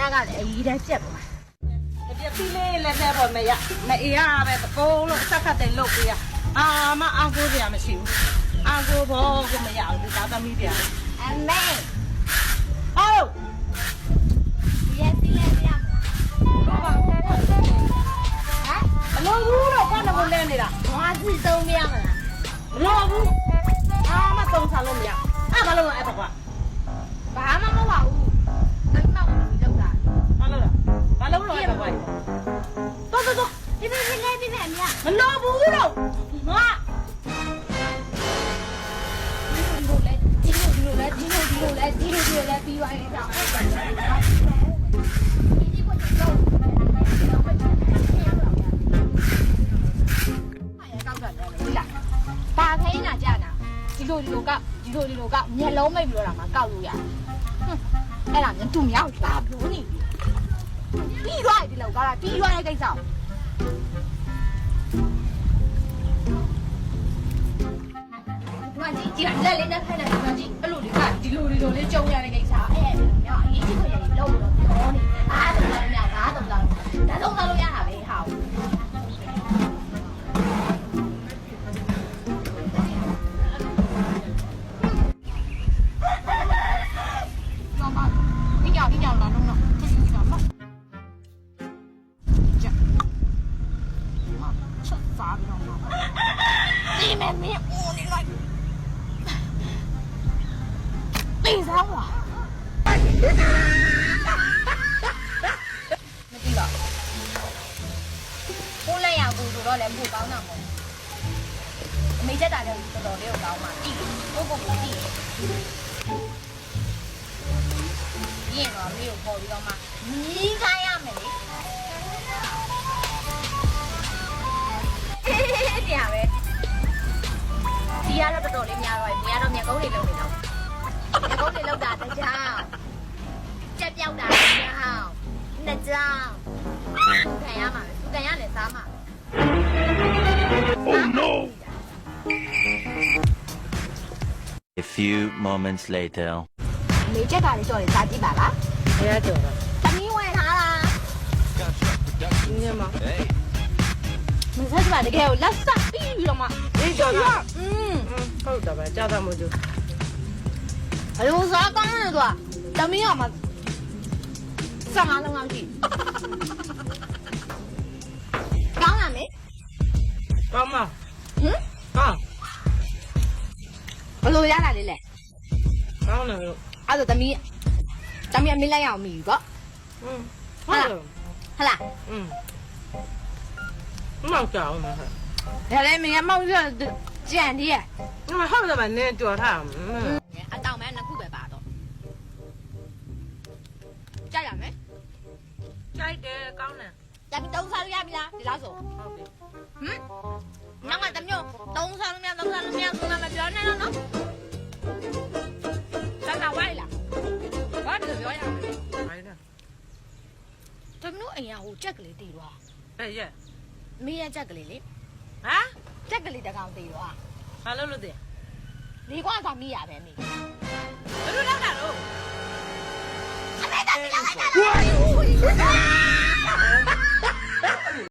နက်ကလည်းအကြီးတန်းပြက်သွားဒီပီးလေးလည်းတဲ့ပေါ်မရမအေးရပဲတကုံးလို့ဆက်ခတ်တယ်လုတ်ပေးရအာမအောင်ကိုစရာမရှိဘူးအောင်ကိုဘောကိုမရဘူးဒီသားသမီးတွေကအမေဟုတ်ဒီရက်စီးလဲပြရမလားဟမ်မလို့ဘူးတော့ဘာလို့ကိုလဲနေတာဘာစီသုံးပြရမလားမလို့ဘူးအာမသုံးစားလို့မရအဲ့ဘာလို့လဲအဲ့ဘကွာ ပြပြလဲပြပြအမြမလို့ဘူးတော့ငါဒီလိုလဲဒီလိုဒီလိုလဲဒီလိုဒီလိုလဲဒီလိုဒီလိုလဲပြီးသွားရင်တော့အဲ့ဒါဒီဒီကိုတော့ပါခိုင်းတာကြာနာဒီလိုဒီလိုကဒီလိုဒီလိုကမျက်လုံးမိတ်ပြီးတော့မှကောက်လို့ရတယ်အဲ့ဒါမြန်သူမြောက်လာဘူးနေပြီးသွားပြီဒီလောက်ကလာပြီးသွားတဲ့ကိစ္စကိုဒီ မှာကြည့်ကြည့်လက်လေးနဲ့ခိုင်းတယ်ဒီမှာကြည့်အဲ့လိုဒီကဒီလိုဒီလိုလေးကြုံရတဲ့ကိစ္စအဲ့ဒါမြောက်အရေးကြီးခွင့်ရည်လုံးလို့ပြောနေအားတော့လ ပြီးတော့မှဒီမမင်းဦးနေလိုက်တိမ်စားပါမကြည့်ပါကိုလက်ရဘူးဆိုတော့လည်းမှုကောင်းတာမဟုတ်အမေချက်တာလည်းတော်တော်လေးကိုကောင်းပါတိကိုကိုကိုတိရင်တော့အမေကိုပေါ်ပြီးတော့မှမီး ကတော့တော်တော်လေးများတော့ပြီဒီကတော့မျက်ကုန်းတွေလုံးနေတော့မျက်ကုန်းတွေလောက်တာတကြောင်ကြက်ပြောက်တာတကြောင်နှစ်ကြောင်ခံရမှာပဲခံရလဲစားမှာ Oh no! A few moments later. လေချက်ကလေးကြော်လေးစားကြည့်ပါလားဘယ်ရကြော်တာ။သမီးဝင်ထားလားဒီနေ့မှာ။မစားကြပါတကယ်ကိုလက်ဆက်ပြီးပြီးတော့မှဒီကြော်တာอืม လုပ်တာပဲကြာတာမို့သူအလုံးစားကောင်းတယ်သူကတမီးအောင်မှာစမ်းမလုံးအောင်ကြည့်ကောင်းလားမေကောင်းမဟမ်ကောင်းဘလို့ရတာလေလေကောင်းတယ်လို့အဲ့ဒါတမီးတမီးအမေးလိုက်အောင်မိပြီပေါ့ဟမ်ဟုတ်လားဟုတ်လားဟမ်မောက်ကြောင်နော်ဒါလည်းမင်းကမောက်ရ ကြံတည်းရဲ့ငါဟုတ်တယ်ဗျနင်းကြော်ထားอืม။အတောင်မဲနှစ်ခုပဲပါတော့။ကြိုက်ရမယ်ကြိုက်တယ်ကောင်းတယ်။တပီတုံးစားလို့ရပြီလားဒီလားဆိုဟုတ်ပြီဟမ်နောက်ကတမျိုးသုံးစားလို့မရသုံးစားလို့မရဆိုတာမပြောနဲ့တော့နော်ဆက်လာဝိုင်းလာဘာလို့ပြောရမလဲဟိုင်းတယ်တမျိုးအိမ်ကဟိုကြက်ကလေးတည်သွားဘယ်ရက်မေးရကြက်ကလေးလေ ဟမ်ကြက်ကလေးတကောင်တည်သွားဘာလို့လို့တဲ့လေကွာသာမိရပဲမေး